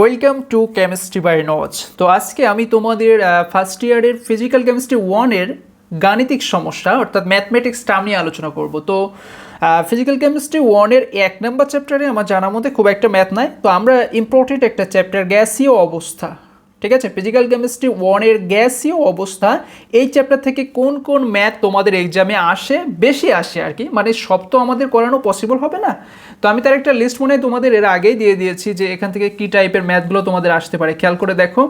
Welcome to chemistry by নজ তো আজকে আমি তোমাদের ফার্স্ট ইয়ারের ফিজিক্যাল কেমিস্ট্রি ওয়ানের গাণিতিক সমস্যা, অর্থাৎ ম্যাথমেটিক্স টার্ম নিয়ে আলোচনা করব। তো ফিজিক্যাল কেমিস্ট্রি ওয়ানের এক নম্বর চ্যাপ্টারে আমার জানার মধ্যে খুব একটা ম্যাথ নাই। তো আমরা ইম্পর্টেন্ট একটা চ্যাপ্টার গ্যাসীয় অবস্থা। ঠিক আছে? ফিজিক্যাল কেমিস্ট্রি ওয়ানের গ্যাসীয় অবস্থা, এই চ্যাপ্টার থেকে কোন কোন ম্যাথ তোমাদের এক্সামে আসে? বেশি আসে আর কি। মানে সব তো আমাদের করানো পসিবল হবে না। তো আমি তার একটা লিস্ট মনে তোমাদের এর আগেই দিয়ে দিয়েছি যে এখান থেকে কী টাইপের ম্যাথগুলো তোমাদের আসতে পারে। খেয়াল করে দেখো।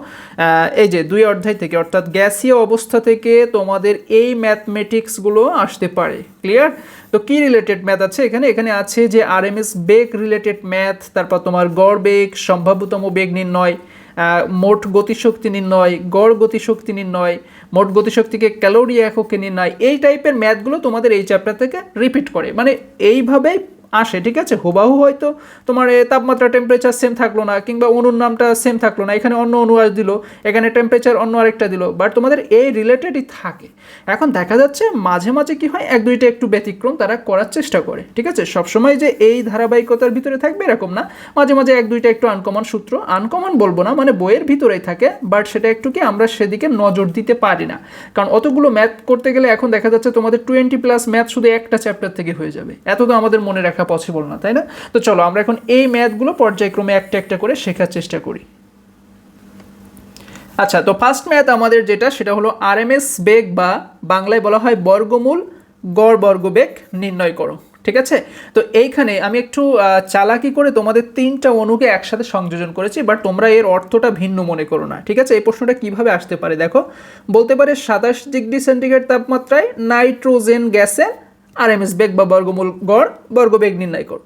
এই যে দুই অধ্যায় থেকে, অর্থাৎ গ্যাসীয় অবস্থা থেকে তোমাদের এই ম্যাথমেটিক্সগুলো আসতে পারে। ক্লিয়ার তো কি রিলেটেড ম্যাথ আছে? এখানে এখানে আছে যে আর এম এস বেগ রিলেটেড ম্যাথ তারপর তোমার গড় বেগ, সম্ভাব্যতম বেগ নির্ণয় মোট গতিশক্তি নির্ণয়, গড় গতিশক্তি নির্ণয়, মোট গতিশক্তিকে ক্যালোরি এককে নির্ণয়, এই টাইপের ম্যাথগুলো তোমাদের এই চ্যাপ্টার থেকে রিপিট করে। মানে এইভাবেই আসে, ঠিক আছে? হুবাহু হয়তো তোমার, এ, তাপমাত্রা টেম্পারেচার সেম থাকল না, কিংবা অনুর নামটা সেম থাকল না। এখানে অন্য অনু দিল এখানে টেম্পারেচার অন্য আরেকটা দিল। বাট তোমাদের এই রিলেটেডই থাকে। এখন দেখা যাচ্ছে মাঝে মাঝে কি হয়, এক দুইটা একটু ব্যতিক্রম তারা করার চেষ্টা করে, ঠিক আছে? সবসময় যে এই ধারাবাহিকতার ভিতরে থাকবে এরকম না। মাঝে মাঝে এক দুইটা একটু আনকমন সূত্র আনকমন বলব না মানে বইয়ের ভিতরেই থাকে বাট সেটা একটু কি আমরা সেদিকে নজর দিতে পারি না। কারণ অতগুলো ম্যাথ করতে গেলে এখন দেখা যাচ্ছে তোমাদের টোয়েন্টি প্লাস ম্যাথ শুধু একটা চ্যাপ্টার থেকে হয়ে যাবে। এত তো আমাদের মনে রাখা পসিবল না, তাই না? তো চলো, আমরা এখন এই ম্যাথগুলো পর্যায়ক্রমে একটা একটা করে শেখার চেষ্টা করি। আচ্ছা তো ফার্স্ট ম্যাথ আমাদের যেটা, সেটা হলো আরএমএস বেগ বা বাংলায় বলা হয় বর্গমূল গড় বর্গবেগ নির্ণয় করো, ঠিক আছে? তো এইখানে আমি একটু চালাকি করে তোমাদের তিনটা অণুকে একসাথে সংযোজন করেছি বাট তোমরা এর অর্থটা ভিন্ন মনে করো না, ঠিক আছে? এই প্রশ্নটা কীভাবে আসতে পারে, দেখো? বলতে পারে সাতাশ ডিগ্রি সেন্টিগ্রেড তাপমাত্রায় নাইট্রোজেন গ্যাসে এস বেগ বা বর্গমূল গড়, বর্গবেগ নির্ণয় কর।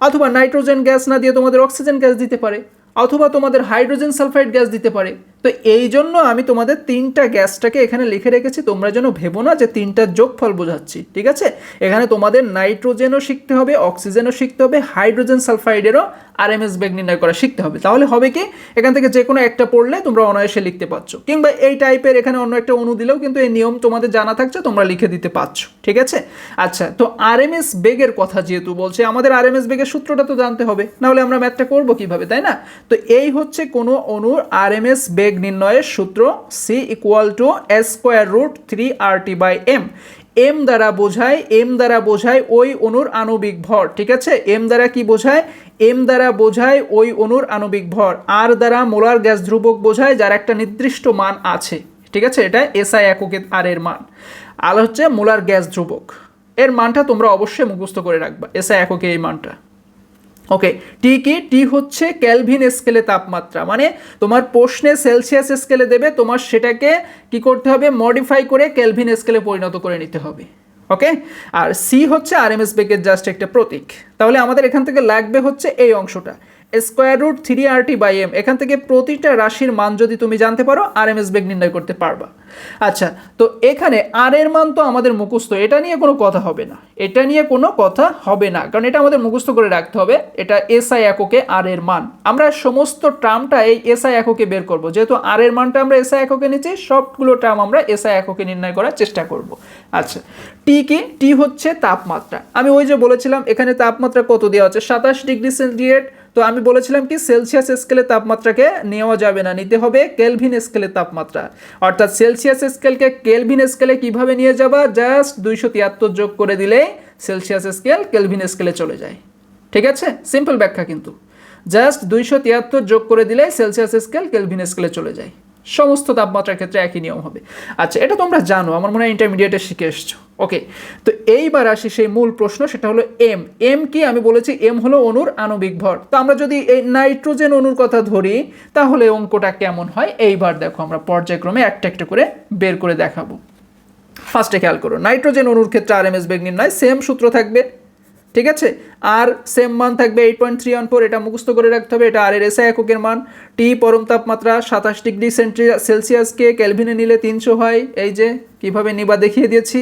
অথবা নাইট্রোজেন গ্যাস না দিয়ে তোমাদের অক্সিজেন গ্যাস দিতে পারে। অথবা তোমাদের হাইড্রোজেন সালফাইড গ্যাস দিতে পারে। তো এই জন্য আমি তোমাদের তিনটা গ্যাসটাকে এখানে লিখে রেখেছি। তোমরা যেন ভেবো না যে তিনটার যোগফল বোঝাচ্ছি, ঠিক আছে? এখানে তোমাদের নাইট্রোজেনও শিখতে হবে, অক্সিজেনও শিখতে হবে, হাইড্রোজেন সালফাইডেরও আর আরএমএস বেগ নির্ণয় করা শিখতে হবে। তাহলে হবে কি? এখান থেকে যে কোনো একটা পড়লে তোমরা অনায়াসে লিখতে পারছ। কিংবা এই টাইপের এখানে অন্য একটা অনু দিলেও কিন্তু এই নিয়ম তোমাদের জানা থাকছে, তোমরা লিখে দিতে পারছ, ঠিক আছে? আচ্ছা তো আরএমএস বেগের কথা যেহেতু বলছে, আমাদের আরএমএস বেগের সূত্রটা তো জানতে হবে। নাহলে আমরা ম্যাথটা করব কীভাবে, তাই না? তো এই হচ্ছে কোনো অনুর আরএমএস বেগ নির্ণয়ের সূত্র C equal to S square root three R T by M M দ্বারা বোঝায় এম দ্বারা বোঝায় ওই অণুর আণবিক ভর, ঠিক আছে? এম দ্বারা কি বোঝায়? এম দ্বারা বোঝায় ওই অণুর আণবিক ভর। আর দ্বারা মোলার গ্যাস ধ্রুবক বোঝায় যার একটা নির্দিষ্ট মান আছে, ঠিক আছে? এটা এসআই এককে আর এর মান। আর হচ্ছে মোলার গ্যাস ধ্রুবক। এর মানটা তোমরা অবশ্যই মুখস্থ করে রাখবা। এসআই এককে এই মানটা। ওকে টি কি? টি হচ্ছে ক্যালভিন স্কেলে তাপমাত্রা। মানে তোমার প্রশ্নে সেলসিয়াস স্কেলে দেবে, তোমার সেটাকে কি করতে হবে? মডিফাই করে ক্যালভিন স্কেলে পরিণত করে নিতে হবে। ওকে আর সি হচ্ছে আর এম এস বেগের জাস্ট একটা প্রতীক। তাহলে আমাদের এখান থেকে লাগবে হচ্ছে এই অংশটা। Square root three R T by M এখান থেকে প্রতিটা রাশির মান যদি তুমি জানতে পারো আর এম এস বেগ নির্ণয় করতে পারবা। আচ্ছা তো এখানে আর এর মান তো আমাদের মুখস্থ, এটা নিয়ে কোনো কথা হবে না। এটা নিয়ে কোনো কথা হবে না, কারণ এটা আমাদের মুখস্থ করে রাখতে হবে, এটা এসআই এককে আর এর মান। আমরা সমস্ত টার্মটা এই এসআই এককে বের করব, যেহেতু আর এর মানটা আমরা এসআই এককে নিচ্ছি, সবগুলো টার্ম আমরা এসআই এককে নির্ণয় করার চেষ্টা করব। আচ্ছা টি কি? টি হচ্ছে তাপমাত্রা। আমি ওই যে বলেছিলাম, এখানে তাপমাত্রা কত দেওয়া আছে? সাতাশ ডিগ্রি সেন্টিগ্রেড তো আমি বলেছিলাম কি সেলসিয়াস স্কেলে তাপমাত্রাকে নেওয়া যাবে না, নিতে হবে কেলভিন স্কেলে তাপমাত্রা। অর্থাৎ সেলসিয়াস স্কেলকে কেলভিন স্কেলে কীভাবে নিয়ে যাবা? জাস্ট দুইশো তিয়াত্তর যোগ করে দিলেই সেলসিয়াস স্কেল কেলভিন স্কেলে চলে যায়। ঠিক আছে? সিম্পল ব্যাখ্যা কিন্তু। জাস্ট দুইশো তিয়াত্তর যোগ করে দিলে সেলসিয়াস স্কেল কেলভিন স্কেলে চলে যায়। সমস্ত তাপমাত্রার ক্ষেত্রে একই নিয়ম হবে। আচ্ছা এটা তোমরা জানো, আমার মনে হয় ইন্টারমিডিয়েটে শিখে এসছো। ওকে তো এইবার আসি সেই মূল প্রশ্ন, সেটা হলো এম এম কি? আমি বলেছি এম হলো অণুর আণবিক ভর। তো আমরা যদি এই নাইট্রোজেন অণুর কথা ধরি, তাহলে অঙ্কটা কেমন হয়? এইবার দেখো, আমরা পর্যায়ক্রমে একটা একটা করে বের করে দেখাবো। ফার্স্টে খেয়াল করো, নাইট্রোজেন অণুর ক্ষেত্রে আর এম এস বেগ নির্ণয় সেম সূত্র থাকবে। ঠিক আছে? আর সেম মান থাকবে eight point three one four এটা মুখস্থ করে রাখতে হবে, এটা আর এর এসআই এককের মান। টি পরম তাপমাত্রা সাতাশ ডিগ্রি সেন্টি সেলসিয়াসকে ক্যালভিনে নিলে তিনশো হয়। এই যে, কীভাবে নিবা দেখিয়ে দিয়েছি।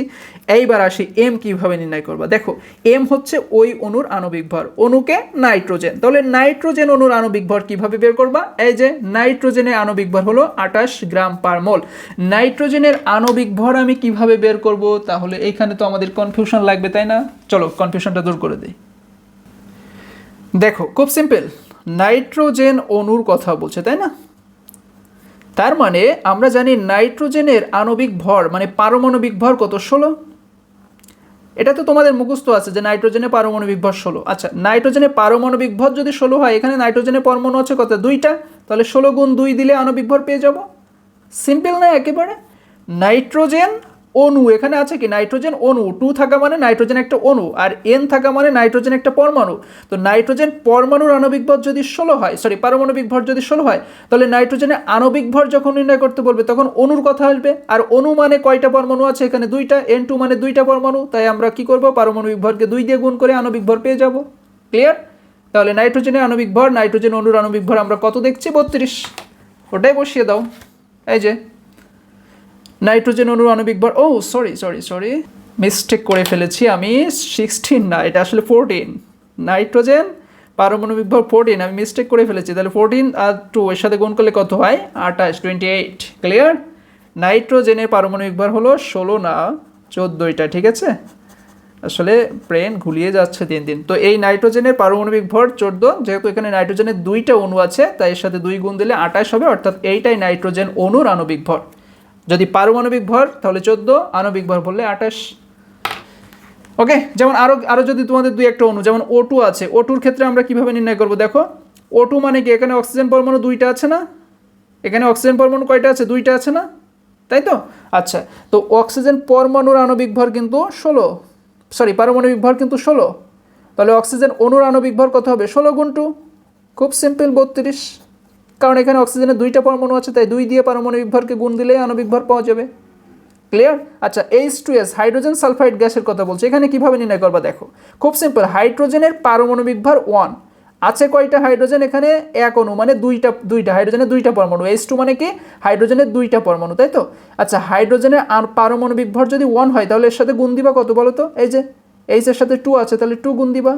এইবার আসি এম কীভাবে নির্ণয় করবা? দেখো এম হচ্ছে ওই অণুর আণবিক ভর, অণুকে নাইট্রোজেন। তাহলে নাইট্রোজেন অণুর আণবিক ভর কীভাবে বের করবা? এই যে, নাইট্রোজেনের আণবিক ভর হলো আঠাশ গ্রাম পার মোল। নাইট্রোজেনের আণবিক ভর আমি কীভাবে বের করব? তাহলে এইখানে তো আমাদের কনফিউশন লাগবে, তাই না? চলো কনফিউশনটা দূর করে দিই। দেখো, খুব সিম্পল নাইট্রোজেন অণুর কথা বলছে, তাই না? তার মানে আমরা জানি নাইট্রোজেনের আণবিক ভর মানে পারমাণবিক ভর কত? ষোলো। এটা তো তোমাদের মুখস্থ আছে যে নাইট্রোজেনের পারমাণবিক ভর ষোলো। আচ্ছা নাইট্রোজেনের পারমাণবিক ভর যদি ষোলো হয়, এখানে নাইট্রোজেনের পরমাণু আছে কত? দুইটা। তাহলে ষোলো গুণ দুই দিলে আণবিক ভর পেয়ে যাব। সিম্পল না একেবারে? নাইট্রোজেন অণু, এখানে আছে কি? নাইট্রোজেন অণু, টু থাকা মানে নাইট্রোজেন একটা অণু আর এন থাকা মানে নাইট্রোজেন একটা পরমাণু। তো নাইট্রোজেন পরমাণুর আণবিক ভর যদি ষোলো হয় সরি পারমাণবিক ভর যদি ষোলো হয়, তাহলে নাইট্রোজেনের আণবিক ভর যখন নির্ণয় করতে বলবে, তখন অণুর কথা আসবে। আর অণু মানে কয়টা পরমাণু আছে? এখানে দুইটা, এন টু মানে দুইটা পরমাণু। তাই আমরা কি করব? পারমাণবিক ভরকে দুই দিয়ে গুণ করে আণবিক ভর পেয়ে যাব। ক্লিয়ার তাহলে নাইট্রোজেনের আণবিক ভর, নাইট্রোজেন অণুর আণবিক ভর আমরা কত দেখছি? বত্রিশ। ওটাই বসিয়ে দাও। এই যে নাইট্রোজেন অণুর আণবিক ভর ও সরি সরি সরি মিস্টেক করে ফেলেছি আমি। সিক্সটিন না, এটা আসলে ফোরটিন নাইট্রোজেন, পারমাণবিক ভর ফোরটিন আমি মিস্টেক করে ফেলেছি। তাহলে ফোরটিন আর টু এর সাথে গুণ করলে কত হয়? আঠাশ টোয়েন্টি এইট ক্লিয়ার নাইট্রোজেনের পারমাণবিক ভর হলো ষোলো না, চোদ্দোইটা, ঠিক আছে? আসলে ব্রেন ঘুলিয়ে যাচ্ছে দিন দিন। তো এই নাইট্রোজেনের পারমাণবিক ভর চোদ্দ, যেহেতু এখানে নাইট্রোজেনের দুইটা অণু আছে, তাই এর সাথে দুই গুণ দিলে আঠাশ হবে, অর্থাৎ এইটাই নাইট্রোজেন অণুর আণবিক ভর। যদি পারমাণবিক ভর, তাহলে চোদ্দ, আণবিক ভর বললে আঠাশ। ওকে, যেমন আরও আরও যদি তোমাদের দুই একটা অণু, যেমন ও টু আছে ও টুর ক্ষেত্রে আমরা কীভাবে নির্ণয় করব? দেখো ও টু মানে কি, এখানে অক্সিজেন পরমাণু দুইটা আছে না? এখানে অক্সিজেন পরমাণু কয়টা আছে? দুইটা আছে না? তাই তো? আচ্ছা তো অক্সিজেন পরমাণুর আণবিক ভর কিন্তু ষোলো। সরি পারমাণবিক ভর কিন্তু ষোলো। তাহলে অক্সিজেন অণুর আণবিক ভর কত হবে? ষোলো গুণ টু খুব সিম্পল বত্রিশ। কারণ এখানে অক্সিজেনের দুইটা পরমাণু আছে, তাই দুই দিয়ে পারমাণবিক ভরকে গুণ দিলেই আণবিক ভর পাওয়া যাবে। ক্লিয়ার আচ্ছা H two S hydrogen sulphide গ্যাসের কথা বলছে। এখানে কীভাবে নির্ণয় করবা দেখো। খুব সিম্পল হাইড্রোজেনের পারমাণবিক ভর ওয়ান আছে কয়টা হাইড্রোজেন এখানে এক অণু মানে দুইটা দুইটা হাইড্রোজেনের দুইটা পরমাণু। এইচ টু মানে কি? হাইড্রোজেনের দুইটা পরমাণু, তাই তো? আচ্ছা হাইড্রোজেনের আর পারমাণবিক ভর যদি ওয়ান হয়, তাহলে এর সাথে গুণ দিবা কত বলো তো? এই যে এইচ এর সাথে টু আছে, তাহলে টু গুণ দিবা।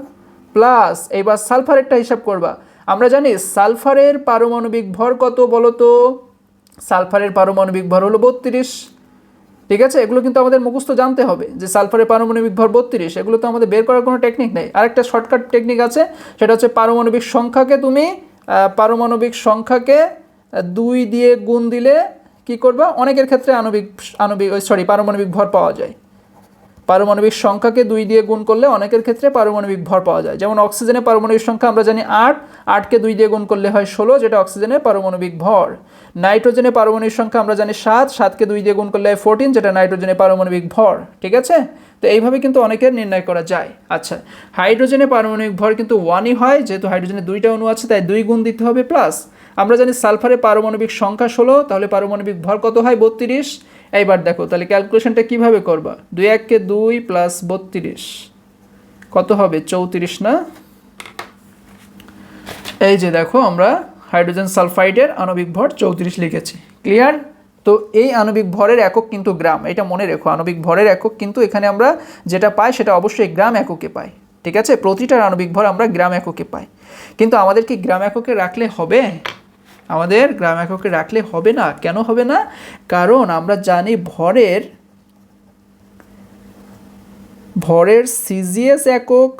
প্লাস এইবার সালফারেরটা হিসাব করবা। আমরা জানি সালফারের পারমাণবিক ভর কত বলো তো সালফারের পারমাণবিক ভর হলো বত্রিশ। ঠিক আছে? এগুলো কিন্তু আমাদের মুখস্থ জানতে হবে যে সালফারের পারমাণবিক ভর বত্রিশ, এগুলো তো আমাদের বের করার কোনো টেকনিক নেই। আরেকটা শর্টকাট টেকনিক আছে, সেটা হচ্ছে পারমাণবিক সংখ্যাকে তুমি পারমাণবিক সংখ্যাকে দুই দিয়ে গুণ দিলে কি করবা? অনেকের ক্ষেত্রে আণবিক আণবিক সরি পারমাণবিক ভর পাওয়া যায়। পারমাণবিক সংখ্যাকে দুই দিয়ে গুণ করলে অনেকের ক্ষেত্রে পারমাণবিক ভর পাওয়া যায়। যেমন অক্সিজেনের পারমাণবিক সংখ্যা আমরা জানি আট, আটকে দুই দিয়ে গুণ করলে হয় ষোলো, যেটা অক্সিজেনের পারমাণবিক ভর। নাইট্রোজেনের পারমাণবিক সংখ্যা আমরা জানি সাত, সাতকে দুই দিয়ে গুণ করলে হয় ফোরটিন যেটা নাইট্রোজেনের পারমাণবিক ভর, ঠিক আছে? তো এইভাবে কিন্তু অনেকের নির্ণয় করা যায়। আচ্ছা হাইড্রোজেনের পারমাণবিক ভর কিন্তু ওয়ানই হয়, যেহেতু হাইড্রোজেনের দুইটা অণু আছে, তাই দুই গুণ দিতে হবে প্লাস আমরা জানি সালফারের পারমাণবিক সংখ্যা ষোলো, তাহলে পারমাণবিক ভর কত হয়? বত্রিশ। এইবার দেখো, তাহলে ক্যালকুলেশনটা কীভাবে করবা? দুই এককে দুই প্লাস বত্রিশ। কত হবে? চৌত্রিশ না? এই যে দেখো, আমরা হাইড্রোজেন সালফাইডের আণবিক ভর চৌত্রিশ লিখেছি। ক্লিয়ার তো এই আণবিক ভরের একক কিন্তু গ্রাম। এটা মনে রেখো, আণবিক ভরের একক কিন্তু এখানে আমরা যেটা পাই সেটা অবশ্যই গ্রাম এককে পাই। ঠিক আছে? প্রতিটার আণবিক ভর আমরা গ্রাম এককে পাই। কিন্তু আমাদের কি গ্রাম এককে রাখলে হবে? আমাদের গ্রাম এককে রাখলে হবে না। কেন হবে না? কারণ আমরা জানি ভরের ভরের সিজিএস একক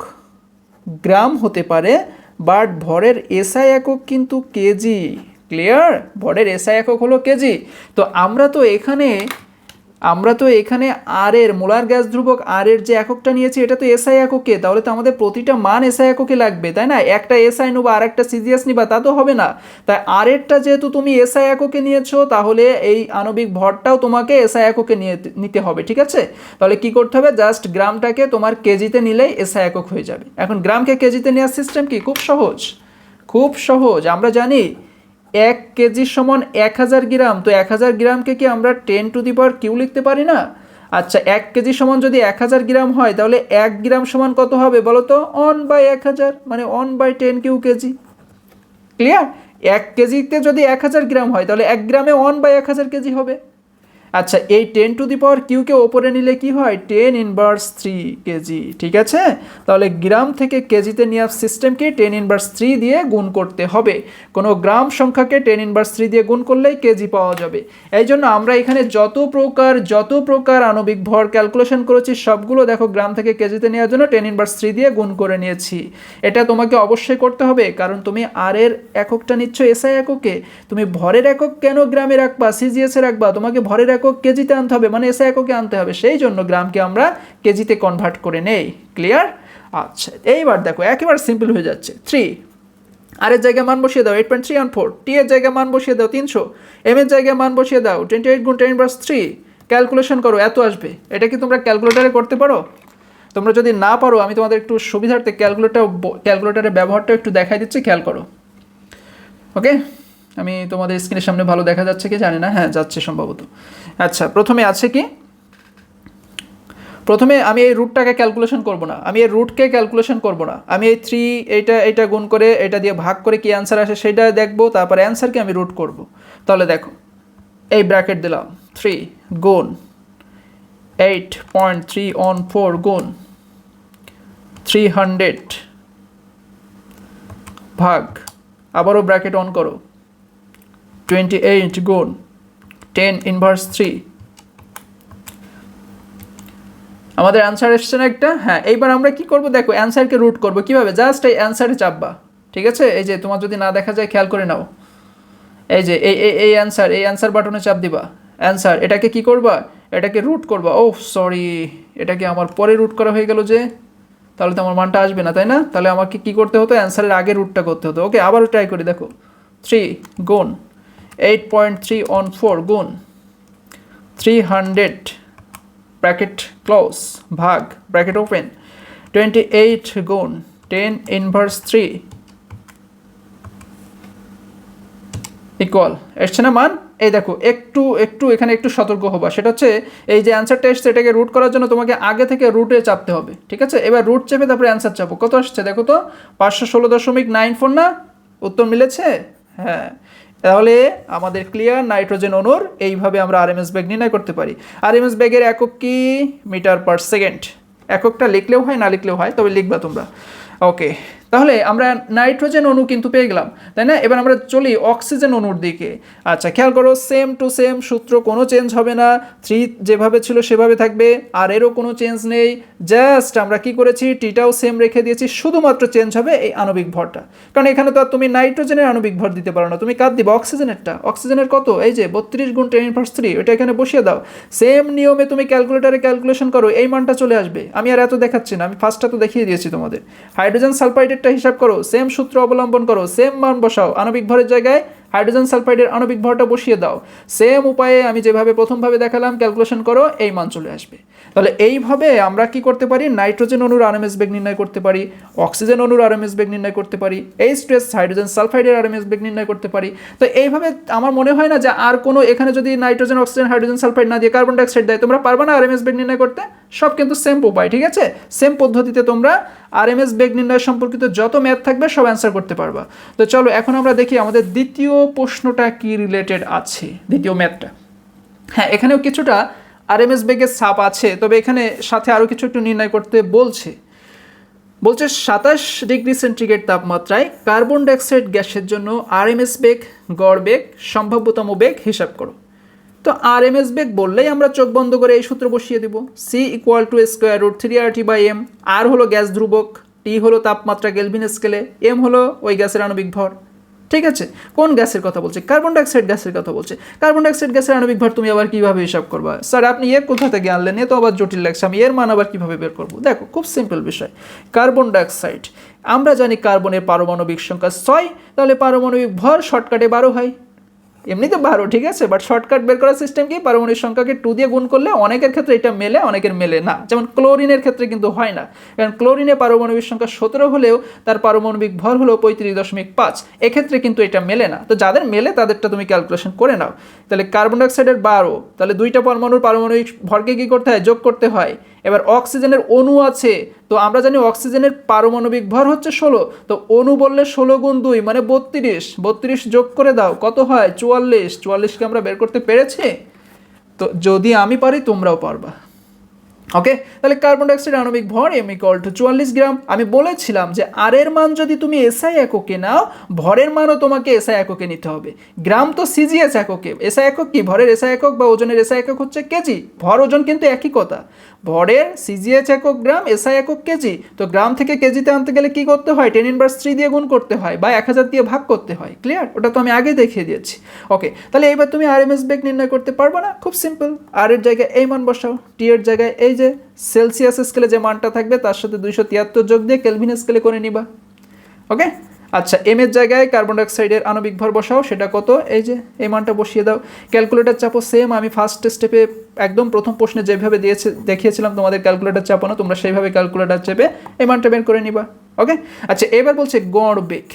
গ্রাম হতে পারে বাট ভরের এসআই একক কিন্তু কেজি। ক্লিয়ার ভরের এসআই একক হলো কেজি। তো আমরা তো এখানে আমরা তো এখানে আর এর, মোলার গ্যাস ধ্রুবক আর এর যে এককটা নিয়েছি, এটা তো এসআই এককে, তাহলে তো আমাদের প্রতিটা মান এসআই এককে লাগবে, তাই না? একটা এসআই নেবা আর একটা সিজিএস নিবা, তা তো হবে না। তাই আর এরটা যেহেতু তুমি এসআই এককে নিয়েছো, তাহলে এই আণবিক ভরটাও তোমাকে এসআই এককে নিয়ে নিতে হবে, ঠিক আছে? তাহলে কি করতে হবে? জাস্ট গ্রামটাকে তোমার কেজিতে নিলেই এসআই একক হয়ে যাবে। এখন গ্রামকে কেজিতে নেওয়ার সিস্টেম কি? খুব সহজ। খুব সহজ। আমরা জানি এক কেজি সমান এক হাজার গ্রাম। তো এক হাজার গ্রামকে কি আমরা ten to the power cube লিখতে পারি না? আচ্ছা এক কেজি সমান যদি এক হাজার গ্রাম হয়, তাহলে এক গ্রাম সমান কত হবে বলো তো? অন বাই এক হাজার মানে one by ten cube KG. Clear এক কেজিতে যদি এক হাজার গ্রাম হয়, তাহলে এক গ্রামে অন বাই এক হাজার কেজি হবে। আচ্ছা এই টেন টু দি পাওয়ার কিউকে ওপরে নিলে কি হয়? টেন ইনভার্স থ্রি কেজি ঠিক আছে? তাহলে গ্রাম থেকে কেজিতে নেওয়ার সিস্টেমকে টেন ইনভার্স থ্রি দিয়ে গুণ করতে হবে। কোনো গ্রাম সংখ্যাকে টেন ইনভার্স থ্রি দিয়ে গুণ করলেই কেজি পাওয়া যাবে। এই জন্য আমরা এখানে যত প্রকার যত প্রকার আণবিক ভর ক্যালকুলেশন করেছি, সবগুলো দেখো গ্রাম থেকে কেজিতে নেওয়ার জন্য টেন ইনভার্স থ্রি দিয়ে গুণ করে নিয়েছি। এটা তোমাকে অবশ্যই করতে হবে, কারণ তুমি আর এর এককটা নিচ্ছ এসআই এককে। তুমি ভরের একক কেন গ্রামে রাখবা? সিজিএসে রাখবা? তোমাকে ভরের একক কেজিতে আনতে হবে মানে এসআই এককে আনতে হবে, সেই জন্য গ্রামকে আমরা কেজিতে কনভার্ট করে নেই। ক্লিয়ার আচ্ছা এইবার দেখো, একেবারে সিম্পল হয়ে যাচ্ছে। থ্রি আর এর জায়গায় মান বসিয়ে দাও eight point three one four T এর জায়গায় মান বসিয়ে দাও তিনশো এম এর জায়গায় মান বসিয়ে দাও টোয়েন্টি এইট গুণ টেন বার্স থ্রি ক্যালকুলেশন করো, এত আসবে। এটা কি তোমরা ক্যালকুলেটারে করতে পারো? তোমরা যদি না পারো, আমি তোমাদের একটু সুবিধার্থে ক্যালকুলেটার ক্যালকুলেটারের ব্যবহারটা একটু দেখাই দিচ্ছি, খেয়াল করো। ওকে আমি তোমাদের স্ক্রিনের সামনে ভালো দেখা যাচ্ছে কি? জানি না। হ্যাঁ যাচ্ছে সম্ভবত। আচ্ছা প্রথমে আছে কি? প্রথমে আমি এই রুটটাকে ক্যালকুলেশন করব না। আমি এই রুটকে ক্যালকুলেশন করব না। আমি এই থ্রি এইটা এইটা গুণ করে এটা দিয়ে ভাগ করে কি অ্যান্সার আসে সেটা দেখব, তারপর অ্যান্সারকে আমি রুট করব। তাহলে দেখো, এই ব্র্যাকেট দিলাম। থ্রি গুণ eight point three one four গুণ থ্রি হান্ড্রেড ভাগ। আবারও ব্র্যাকেট অন করো। টোয়েন্টি এইট গুণ টেন ইনভার্স থ্রি আমাদের অ্যান্সার এসছে না একটা? হ্যাঁ এইবার আমরা কি করব? দেখো অ্যান্সারকে রুট করব। কীভাবে? জাস্ট এই অ্যান্সারে চাপবা। ঠিক আছে? এই যে, তোমার যদি না দেখা যায়, খেয়াল করে নাও। এই যে, এই এই এই অ্যান্সার এই অ্যান্সার বাটনে চাপ দিবা। অ্যান্সার এটাকে কি করবা? এটাকে রুট করবা। ও সরি এটাকে আমার পরে রুট করা হয়ে গেল যে, তাহলে তো আমার মানটা আসবে না, তাই না? তাহলে আমাকে কি করতে হতো? অ্যান্সারের আগে রুটটা করতে হতো। ওকে আবারও ট্রাই করি, দেখো। থ্রি গুণ eight point three one four গুণ। থ্রি হান্ড্রেড ব্র্যাকেট ক্লোজ ভাগ ব্র্যাকেট ওপেন টোয়েন্টি এইট গুণ টেন ইনভার্স থ্রি ইকুয়াল এসছে না মান? এই দেখো, একটু একটু, এখানে একটু সতর্ক হবা। সেটা হচ্ছে, এই যে অ্যান্সারটা এসছে, এটাকে রুট করার জন্য তোমাকে আগে থেকে রুটে চাপতে হবে, ঠিক আছে? এবার রুট চেপে তারপরে অ্যান্সার চাপো। কত আসছে? দেখো তো, পাঁচশো ষোলো দশমিক নাইন ফোর না? উত্তর মিলেছে? হ্যাঁ। তাহলে আমাদের ক্লিয়ার নাইট্রোজেন অনুর এইভাবে আমরা আরএমএস ব্যাগ নির্ণয় করতে পারি। আরএমএস ব্যাগের একক কি? Metre per second. এককটা লিখলেও হয়, না লিখলেও হয়, তবে লিখবা তোমরা। ওকে তাহলে আমরা নাইট্রোজেন অণু কিন্তু পেয়ে গেলাম, তাই না? এবার আমরা চলি অক্সিজেন অণুর দিকে। আচ্ছা খেয়াল করো সেম টু সেম সূত্র, কোনো চেঞ্জ হবে না। থ্রি যেভাবে ছিল সেভাবে থাকবে, আর এরও কোনো চেঞ্জ নেই। জাস্ট আমরা কি করেছি টিটাও সেম রেখে দিয়েছি, শুধুমাত্র চেঞ্জ হবে এই আণবিক ভরটা। কারণ এখানে তো আর তুমি নাইট্রোজেনের আণবিক ভর দিতে পারো না, তুমি কার দিবা অক্সিজেনেরটা। অক্সিজেনের কত? এই যে, বত্রিশ গুণ টেন ইনভার্স থ্রি ওটা এখানে বসিয়ে দাও। সেম নিয়মে তুমি ক্যালকুলেটারে ক্যালকুলেশন করো, এই মানটা চলে আসবে। আমি আর এত দেখাচ্ছি না, আমি ফার্স্টটা তো দেখিয়ে দিয়েছি তোমাদের। হাইড্রোজেন সালফাইডেরটা হিসাব করো সেম সূত্র অবলম্বন করো সেম মান বসাও, আণবিক ভরের জায়গায় হাইড্রোজেন সালফাইডের আণবিক ভরটা বসিয়ে দাও। সেম উপায়ে আমি যেভাবে প্রথমভাবে দেখালাম ক্যালকুলেশন করো, এই মান চলে আসবে। তাহলে এইভাবে আমরা কি করতে পারি? নাইট্রোজেন অণুর আরএমএস বেগ নির্ণয় করতে পারি অক্সিজেন অণুর আরএমএস বেগ নির্ণয় করতে পারি, এই স্ট্রেস হাইড্রোজেন সালফাইডের আরএমএস বেগ নির্ণয় করতে পারি। তো এইভাবে আমার মনে হয় না যে আর কোনো, এখানে যদি নাইট্রোজেন অক্সিজেন হাইড্রোজেন সালফাইড না দিয়ে কার্বন ডাইঅক্সাইড দেয়, তোমরা পারবে না আরএমএস বেগ নির্ণয় করতে? সব কিন্তু সেম উপায় ঠিক আছে? সেম পদ্ধতিতে তোমরা আরএমএস বেগ নির্ণয় সম্পর্কিত যত ম্যাথ থাকবে সব অ্যান্সার করতে পারবা। তো চলো, এখন আমরা দেখি আমাদের দ্বিতীয় প্রশ্নটা কি রিলেটেড আছে, দ্বিতীয় ম্যাথটা হ্যাঁ এখানেও কিছুটা আরএমএস বেগের ছাপ আছে, তবে এখানে সাথে আরও কিছু একটু নির্ণয় করতে বলছে। বলছে, সাতাশ ডিগ্রি সেন্টিগ্রেড তাপমাত্রায় কার্বন ডাইঅক্সাইড গ্যাসের জন্য আর আরএমএস বেগ, গড় বেগ, সম্ভাব্যতম বেগ হিসাব করো। তো আরএমএস বেগ বললেই আমরা চোখ বন্ধ করে এই সূত্র বসিয়ে দেব। C equal to square root three R T by M R হলো গ্যাস ধ্রুবক টি হলো তাপমাত্রা গেলভিন স্কেলে এম হলো ওই গ্যাসের আণবিক ভর। ঠিক আছে? কোন গ্যাসের কথা বলছে? কার্বন ডাইঅক্সাইড গ্যাসের কথা বলছে। কার্বন ডাইঅক্সাইড গ্যাসের আণবিক ভর তুমি আবার কীভাবে হিসাব করবা? স্যার আপনি এর কোথা থেকে আনলেন? এ তো আবার জটিল লাগছে আমি এর মান আবার কীভাবে বের করব? দেখো, খুব সিম্পল বিষয়। কার্বন ডাইঅক্সাইড আমরা জানি কার্বনের পারমাণবিক সংখ্যা ছয়, তাহলে পারমাণবিক ভর শর্টকাটে বারো হয়। এমনিতে বারো, ঠিক আছে? বাট শর্টকাট বের করার সিস্টেম কি? পারমাণবিক সংখ্যাকে টু দিয়ে গুণ করলে অনেকের ক্ষেত্রে এটা মেলে, অনেকের মেলে না। যেমন ক্লোরিনের ক্ষেত্রে কিন্তু হয় না। কারণ ক্লোরিনে পারমাণবিক সংখ্যা সতেরো হলেও তার পারমাণবিক ভর হলো পঁয়ত্রিশ দশমিক পাঁচ। এক্ষেত্রে কিন্তু এটা মেলে না। তো যাদের মেলে, তাদেরটা তুমি ক্যালকুলেশন করে নাও। তাহলে কার্বন ডাইঅক্সাইডের বারো, তাহলে দুইটা পরমাণুর পারমাণবিক ভরকে কী করতে হয়? যোগ করতে হয়। এবার অক্সিজেনের অণু আছে, তো আমরা জানি অক্সিজেনের পারমাণবিক ভর হচ্ছে ষোলো, তো অণু বললে ষোলো গুণ দুই মানে বত্রিশ বত্রিশ যোগ করে দাও, কত হয়? চুয়াল্লিশ চুয়াল্লিশকে আমরা বের করতে পেরেছি? তো যদি আমি পারি তোমরাও পারবা। ওকে তাহলে কার্বন ডাইঅক্সাইড আণবিক ভর এম ইকল টু চুয়াল্লিশ গ্রাম আমি বলেছিলাম যে আর এর মান যদি তুমি এসআই এককে নাও, ভরের মানও তোমাকে এসআই এককে নিতে হবে। গ্রাম তো সিজিএস এককে। এসআই একক কি? ভরের এসআই একক বা ওজনের এসআই একক হচ্ছে কেজি ভর, ওজন কিন্তু একই কথা। ভরের সিজিএচ একক গ্রাম এসআই একক কেজি তো গ্রাম থেকে কেজিতে আনতে গেলে কি করতে হয়? টেন ইনভার্স থ্রি দিয়ে গুণ করতে হয় বা এক হাজার দিয়ে ভাগ করতে হয়। ক্লিয়ার ওটা তো আমি আগে দেখিয়ে দিয়েছি। ওকে তাহলে এইবার তুমি আর এম এস বেগ নির্ণয় করতে পারবে না? খুব সিম্পল আর এর জায়গায় এই মান বসাও। টি এর জায়গায় এই যে সেলসিয়াস স্কেলে যে মানটা থাকবে, তার সাথে দুইশো তিয়াত্তর যোগ দিয়ে কেলভিন স্কেলে করে নিবা। ওকে আচ্ছা এম এর জায়গায় কার্বন ডাইঅক্সাইডের আণবিক ভর বসাও, সেটা কত? এই যে, এই মানটা বসিয়ে দাও। ক্যালকুলেটর চাপো সেম আমি ফার্স্ট স্টেপে একদম প্রথম প্রশ্নে যেভাবে দিয়েছে, দেখিয়েছিলাম তোমাদের ক্যালকুলেটর চাপানো, তোমরা সেইভাবে ক্যালকুলেটর চেপে এই মানটা বের করে নিবা। ওকে আচ্ছা এবার বলছে গড় বেগ।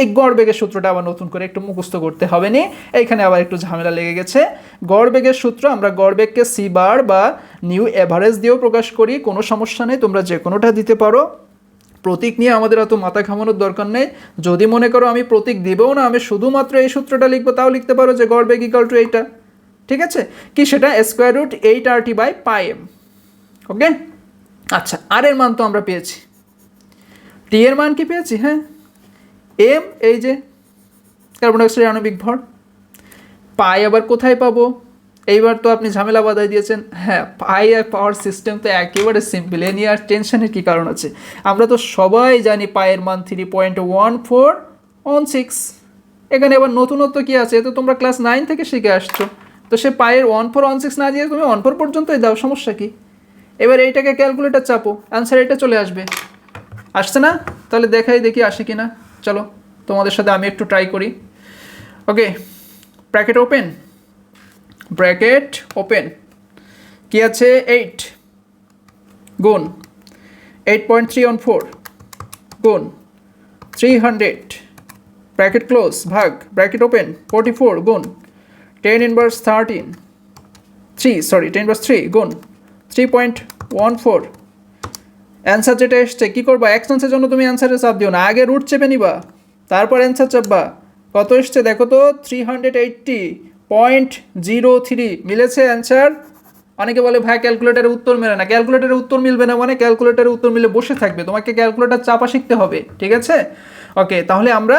এই গড় বেগের সূত্রটা আবার নতুন করে একটু মুখস্থ করতে হবে নি। এইখানে আবার একটু ঝামেলা লেগে গেছে। গড় বেগের সূত্র, আমরা গড় বেগকে সি বার বা নিউ এভারেজ দিয়েও প্রকাশ করি, কোনো সমস্যা নেই, তোমরা যে কোনোটা দিতে পারো। প্রতীক নিয়ে আমাদের এত মাথা ঘামানোর দরকার নেই। যদি মনে করো আমি প্রতীক দিবেও না, আমি শুধুমাত্র এই সূত্রটা লিখব, তাও লিখতে পারো যে গড় বেগ ইকাল টু এইটা। ঠিক আছে? কি সেটা? Square root eight R T by pi M okay আচ্ছা আর এর মান তো আমরা পেয়েছি। টি এর মান কি পেয়েছি? হ্যাঁ? এম এই যে কার্বন ডাইঅক্সাইড আণবিক ভর। পাই আবার কোথায় পাবো? এইবার তো আপনি ঝামেলা বাধাই দিয়েছেন। হ্যাঁ পাই আর পাওয়ার সিস্টেম তো একেবারে সিম্পল এ নিয়ে আর টেনশনের কী কারণ আছে? আমরা তো সবাই জানি পায়ের মান three point one four one six এখানে আবার নতুনত্ব কী আছে? তো তোমরা ক্লাস নাইন থেকে শিখে আসছো। তো সে পায়ের ওয়ান ফোর ওয়ান সিক্স না দিয়ে তুমি ওয়ান ফোর পর্যন্তই দাও, সমস্যা কি? এবার এইটাকে ক্যালকুলেটার চাপো। অ্যান্সার এটা চলে আসবে। আসছে না? তাহলে দেখাই দেখি আসে কি না চলো, তোমাদের সাথে আমি একটু ট্রাই করি। Okay bracket open bracket open কি আছে? এইট গুণ। Eight point three one four গুণ। থ্রি হান্ড্রেড ব্র্যাকেট ক্লোজ ভাগ। ব্র্যাকেট ওপেন ফোর্টি ফোর গুণ। Ten inverse thirteen three sorry ten inverse three গুণ। Three point one four answer যেটা এসছে, কী করবা? এক চান্সের জন্য তুমি অ্যান্সারে চাপ দিও না। আগে রুট চেপে নিবা, তারপর অ্যান্সার চাপবা। কত এসছে? দেখো তো three hundred eighty point zero three মিলেছে অ্যান্সার অনেকে বলে, ভাই ক্যালকুলেটারের উত্তর মেলে না। ক্যালকুলেটারের উত্তর মিলবে না মানে ক্যালকুলেটারের উত্তর মিলে বসে থাকবে। তোমাকে ক্যালকুলেটার চাপা শিখতে হবে, ঠিক আছে? ওকে তাহলে আমরা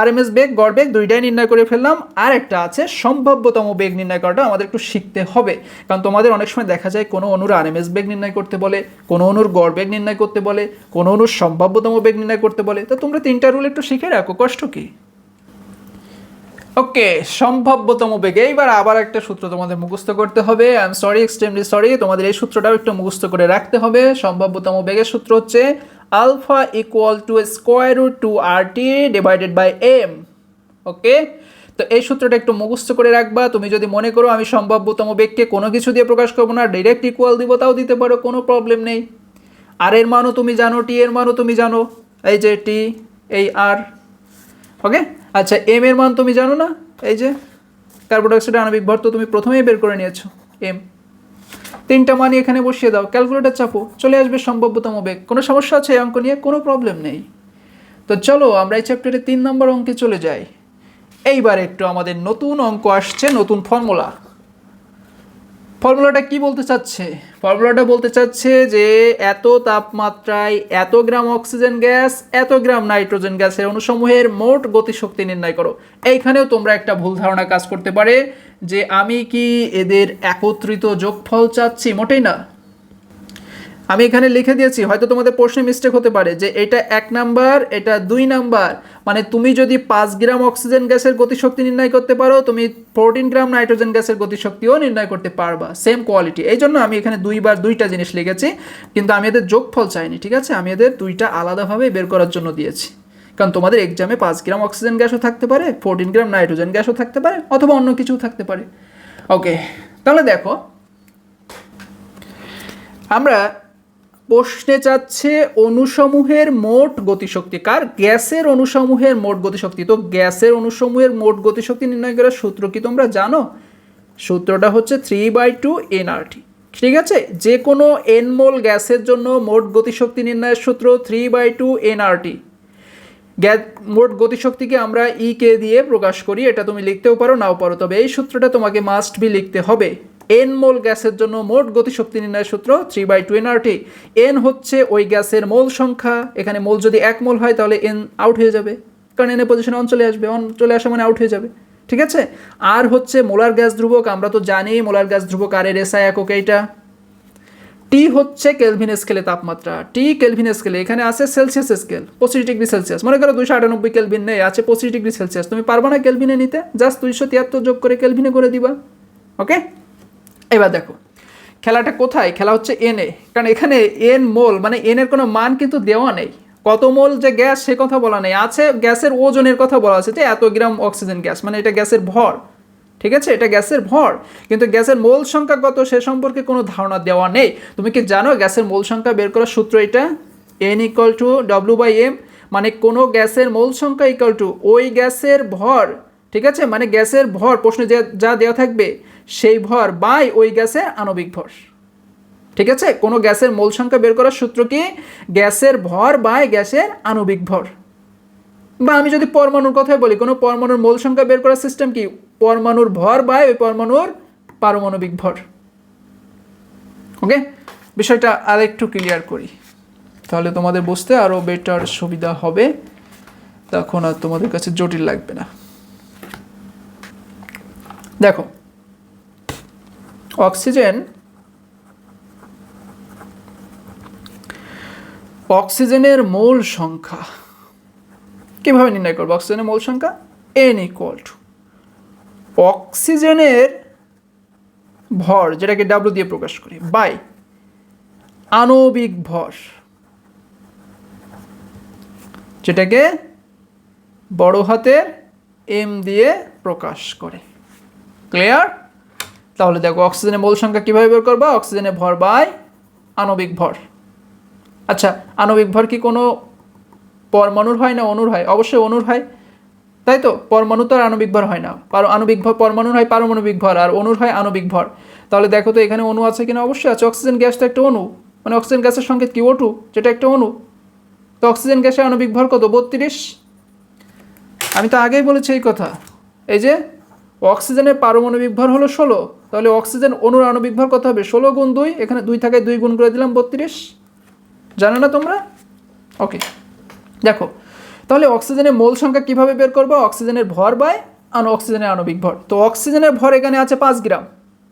আর এম এস বেগ গড় বেগ দুইটাই নির্ণয় করে ফেললাম। আর একটা আছে, সম্ভাব্যতম বেগ নির্ণয় করাটা আমাদের একটু শিখতে হবে। কারণ তোমাদের অনেক সময় দেখা যায়, কোনো অনুর আর এম এস বেগ নির্ণয় করতে বলে, কোনো অনুর গড় বেগ নির্ণয় করতে বলে, কোনো অনুর সম্ভাব্যতম বেগ নির্ণয় করতে বলে। তো তোমরা তিনটা রুল একটু শিখে রাখো, কষ্ট কি? ওকে সম্ভাব্যতম বেগে এইবার আবার একটা সূত্র তোমাদের মুখস্থ করতে হবে। I am sorry extremely sorry তোমাদের এই সূত্রটাও একটু মুখস্থ করে রাখতে হবে। সম্ভাব্যতম বেগের সূত্র হচ্ছে equal to square root two R T divided by M okay তো এই সূত্রটা একটু মুখস্থ করে রাখবা। তুমি যদি মনে করো আমি সম্ভাব্যতম বেগকে কোনো কিছু দিয়ে প্রকাশ করব না ডিরেক্ট ইকুয়াল দিব, তাও দিতে পারো, কোনো প্রবলেম নেই। আর এর মানও তুমি জানো টি এর মানও তুমি জানো, এই যে টি এই আর ওকে আচ্ছা এম এর মান তুমি জানো না, এই যে কার্বন ডাইঅক্সাইডের আণবিক ভর তো তুমি প্রথমেই বের করে নিয়েছো এম তিনটা মানি এখানে বসিয়ে দাও ক্যালকুলেটার চাপো, চলে আসবে সম্ভাব্যতম বেগ। কোনো সমস্যা আছে অঙ্ক নিয়ে? কোনো প্রবলেম নেই। তো চলো, আমরা এই চ্যাপ্টারে তিন নম্বর অঙ্কে চলে যাই। এইবার একটু আমাদের নতুন অঙ্ক আসছে, নতুন ফর্মুলা ফর্মুলাটা কি বলতে চাচ্ছে? ফর্মুলাটা বলতে চাচ্ছে যে এত তাপমাত্রায় এত গ্রাম অক্সিজেন গ্যাস, এত গ্রাম নাইট্রোজেন গ্যাসের অনুসমূহের মোট গতিশক্তি নির্ণয় করো। এইখানেও তোমরা একটা ভুল ধারণা কাজ করতে পারে যে আমি কি এদের একত্রিত যোগফল চাচ্ছি? মোটেই না। আমি এখানে লিখে দিয়েছি, হয়তো তোমাদের প্রশ্নে মিস্টেক হতে পারে যে এটা এক নাম্বার, এটা দুই নাম্বার। মানে তুমি যদি পাঁচ গ্রাম অক্সিজেন গ্যাসের গতিশক্তি নির্ণয় করতে পারো, তুমি ফোরটিন গ্রাম নাইট্রোজেন গ্যাসের গতিশক্তিও নির্ণয় করতে পারবা সেম কোয়ালিটি এই জন্য আমি এখানে দুইবার দুইটা জিনিস লিখেছি, কিন্তু আমি এদের যোগফল চাইনি, ঠিক আছে? আমি এদের দুইটা আলাদাভাবে বের করার জন্য দিয়েছি। কারণ তোমাদের এক্সামে পাঁচ গ্রাম অক্সিজেন গ্যাসও থাকতে পারে ফোরটিন গ্রাম নাইট্রোজেন গ্যাসও থাকতে পারে, অথবা অন্য কিছুও থাকতে পারে। ওকে তাহলে দেখো, আমরা প্রশ্নে চাচ্ছে অণুসমূহের মোট গতিশক্তি কার গ্যাসের অণুসমূহের মোট গতিশক্তি। তো গ্যাসের অণুসমূহের মোট গতিশক্তি নির্ণয় করার সূত্র কি তোমরা জানো? সূত্রটা হচ্ছে থ্রি বাই টু এনআরটি ঠিক আছে? যে কোনো এনমোল গ্যাসের জন্য মোট গতিশক্তি নির্ণয়ের সূত্র three by two NRT gas মোট গতিশক্তিকে আমরা ই কে দিয়ে প্রকাশ করি, এটা তুমি লিখতেও পারো, নাও পারো, তবে এই সূত্রটা তোমাকে মাস্ট বি লিখতে হবে। এন মোল গ্যাসের জন্য মোট গতিশক্তি নির্ণয়ের সূত্র three by two NRT N হচ্ছে ওই গ্যাসের মোল সংখ্যা। এখানে মোল যদি এক মোল হয়, তাহলে এন আউট হয়ে যাবে। কারণ এনের পজিশনে অন চলে আসবে। অন চলে আসা মানে আউট হয়ে যাবে। ঠিক আছে? আর হচ্ছে মোলার গ্যাস ধ্রুবক। আমরা তো জানি মোলার গ্যাস ধ্রুবক আর এর এসআই একক এইটা। টি হচ্ছে কেলভিন স্কেলে তাপমাত্রা। টি কেলভিন স্কেলে এখানে আছে সেলসিয়াস স্কেল পঁচিশ ডিগ্রি সেলসিয়াস মনে করো দুইশো আটানব্বই কেলভিন নেই। আছে পঁচিশ ডিগ্রি সেলসিয়াস তুমি পারবা না কেলভিনে নিতে? জাস্ট দুইশো তিয়াত্তর যোগ করে কেলভিনে করে দিবা। ওকে এবার দেখো, খেলাটা কোথায়? খেলা হচ্ছে এনে কারণ এখানে এন মোল মানে এনের কোনো মান কিন্তু দেওয়া নেই। কত মোল যে গ্যাস, সে কথা বলা নেই। আছে গ্যাসের ওজনের কথা বলা আছে যে এত গ্রাম অক্সিজেন গ্যাস মানে এটা গ্যাসের ভর। ঠিক আছে? এটা গ্যাসের ভর। কিন্তু গ্যাসের মোল সংখ্যা কত, সে সম্পর্কে কোনো ধারণা দেওয়া নেই। তুমি কি জানো গ্যাসের মোল সংখ্যা বের করার সূত্র এটা? N equal to W by M মানে কোনো গ্যাসের মোল সংখ্যা ইকুয়াল টু ওই গ্যাসের ভর ঠিক আছে? মানে গ্যাসের ভর, প্রশ্নে যা দেওয়া থাকবে, সেই ভর বাই ওই গ্যাসের আণবিক ভর। ঠিক আছে? কোনো গ্যাসের মোল সংখ্যা বের করার সূত্র কি? গ্যাসের ভর বাই গ্যাসের আণবিক ভর। বা আমি যদি পরমাণুর কথাই বলি, কোনো পরমাণুর মোল সংখ্যা বের করার সিস্টেম কি? পরমাণুর ভর বাই ওই পরমাণুর পারমাণবিক ভর। ওকে বিষয়টা আর একটু ক্লিয়ার করি। তাহলে তোমাদের বুঝতে আরও বেটার সুবিধা হবে। তখন আর তোমাদের কাছে জটিল লাগবে না। দেখো, অক্সিজেন, অক্সিজেনের মোল সংখ্যা। কীভাবে নির্ণয় করব? অক্সিজেনের মোল সংখ্যা এন ইকুয়াল টু অক্সিজেনের ভর, যেটাকে ডাব্লু দিয়ে প্রকাশ করি বাই আণবিক ভর, যেটাকে বড় হাতের এম দিয়ে প্রকাশ করে। ক্লিয়ার তাহলে দেখো অক্সিজেনের মোল সংখ্যা কীভাবে বের করবা? অক্সিজেনের ভর বাই আণবিক ভর। আচ্ছা আণবিক ভর কি কোনো পরমাণুর হয় না অনুর হয়? অবশ্যই অনুর হয়। তাই তো? পরমাণু তো আর আণবিক ভর হয় না। আণবিক ভর, পরমাণুর হয় পারমাণবিক ভর, আর অনুর হয় আণবিক ভর। তাহলে দেখো তো এখানে অণু আছে কিনা? অবশ্যই আছে। অক্সিজেন গ্যাস তো একটা অণু। মানে অক্সিজেন গ্যাসের সংকেত কি? ওটু যেটা একটা অণু। তো অক্সিজেন গ্যাসের আণবিক ভর কত? বত্রিশ? আমি তো আগেই বলেছি এই কথা। এই যে অক্সিজেনের পারমাণবিক ভর হলো ষোলো। তাহলে অক্সিজেন অণুর আণবিক ভর কত হবে? ষোলো গুণ দুই, এখানে দুই থাকায় দুই গুণ করে দিলাম বত্রিশ। জানো না তোমরা? ওকে দেখো, তাহলে অক্সিজেনের মোল সংখ্যা কীভাবে বের করব? অক্সিজেনের ভর বাই আন অক্সিজেনের আণবিক ভর। তো অক্সিজেনের ভর এখানে আছে পাঁচ গ্রাম।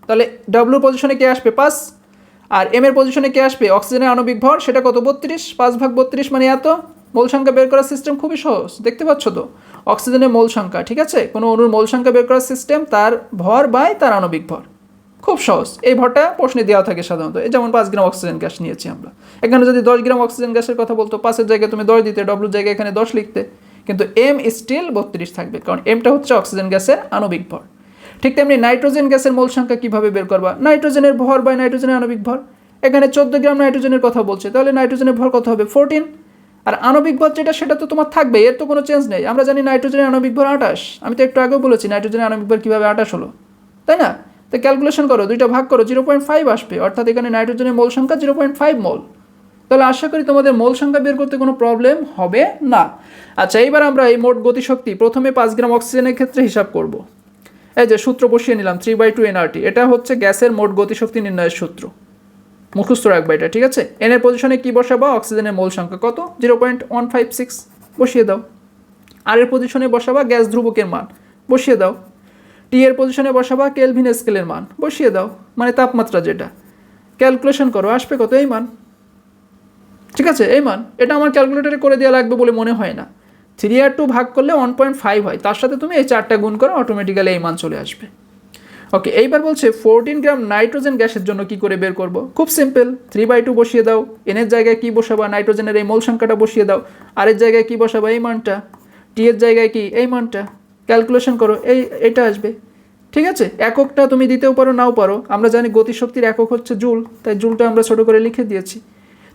তাহলে ডাব্লুর পজিশনে কে আসবে? পাঁচ। আর এম এর পজিশনে কে আসবে? অক্সিজেনের আণবিক ভর, সেটা কত? বত্রিশ। পাঁচ ভাগ বত্রিশ মানে এত। মোল সংখ্যা বের করার সিস্টেম খুবই সহজ। দেখতে পাচ্ছ তো? অক্সিজেনের মোল সংখ্যা, ঠিক আছে? কোনো অণুর মোল সংখ্যা বের করার সিস্টেম তার ভর বাই তার আণবিক ভর। খুব সহজ। এই ভরটা প্রশ্নে দেওয়া থাকে সাধারণত। যেমন পাঁচ গ্রাম অক্সিজেন গ্যাস নিয়েছি আমরা। এখানে যদি দশ গ্রাম অক্সিজেন গ্যাসের কথা বলতো, পাঁচের জায়গায় তুমি দশ দিতে ডব্লুর জায়গায় এখানে দশ লিখতে। কিন্তু এম স্টিল বত্রিশ থাকবে। কারণ এমটা হচ্ছে অক্সিজেন গ্যাসের আণবিক ভর। ঠিক তেমনি নাইট্রোজেন গ্যাসের মোল সংখ্যা কীভাবে বের করবা? নাইট্রোজেনের ভর বাই নাইট্রোজেনের আণবিক ভর। এখানে চোদ্দ গ্রাম নাইট্রোজেনের কথা বলছে। তাহলে নাইট্রোজেনের ভর কত হবে? ফোরটিন আর আণবিক ভর যেটা, সেটা তো তোমার থাকবে এর তো কোনো চেঞ্জ নেই। আমরা জানি নাইট্রোজেনের আণবিক ভর আঠাশ। আমি তো একটু আগেও বলেছি নাইট্রোজেনের আণবিক ভর কীভাবে আঠাশ হলো। তাই না? তো ক্যালকুলেশন করো, দুইটা ভাগ করো জিরো পয়েন্ট ফাইভ আসবে। অর্থাৎ এখানে নাইট্রোজেনের মোল সংখ্যা জিরো পয়েন্ট ফাইভ মোল তাহলে আশা করি তোমাদের মোল সংখ্যা বের করতে কোনো প্রবলেম হবে না। আচ্ছা এইবার আমরা এই মোট গতিশক্তি, প্রথমে পাঁচ গ্রাম অক্সিজেনের ক্ষেত্রে হিসাব করব। এই যে সূত্র বসিয়ে নিলাম থ্রি বাই টু এনআরটি এটা হচ্ছে গ্যাসের মোট গতিশক্তি নির্ণয়ের সূত্র। মুখস্থ রাখবা এটা, ঠিক আছে? এনের পজিশনে কি বসাবা? অক্সিজেনের মোল সংখ্যা কত? Zero point one five six বসিয়ে দাও। আর এর পজিশনে বসাবা গ্যাস ধ্রুবকের মান। বসিয়ে দাও। টি এর পজিশনে বসাবা কেলভিন স্কেলের মান। বসিয়ে দাও। মানে তাপমাত্রা যেটা। ক্যালকুলেশন করো, আসবে কত? এই মান। ঠিক আছে? এই মান। এটা আমার ক্যালকুলেটারে করে দেওয়া লাগবে বলে মনে হয় না। থ্রি আর টু ভাগ করলে ওয়ান পয়েন্ট ফাইভ হয়। তার সাথে তুমি এই চারটা গুণ করো অটোমেটিক্যালি এই মান চলে আসবে। ওকে এইবার বলছে ফোরটিন গ্রাম নাইট্রোজেন গ্যাসের জন্য কি করে বের করব? খুব সিম্পল থ্রি বাই টু বসিয়ে দাও। এনের জায়গায় কি বসাবা? নাইট্রোজেনের এই মোল সংখ্যাটা বসিয়ে দাও। আর এর জায়গায় কি বসাবা? এই মানটা। টি এর জায়গায় কি? এই মানটা। ক্যালকুলেশন করো, এই, এটা আসবে। ঠিক আছে? এককটা তুমি দিতেও পারো, নাও পারো। আমরা জানি গতিশক্তির একক হচ্ছে জুল, তাই জুলটা আমরা ছোট করে লিখে দিয়েছি।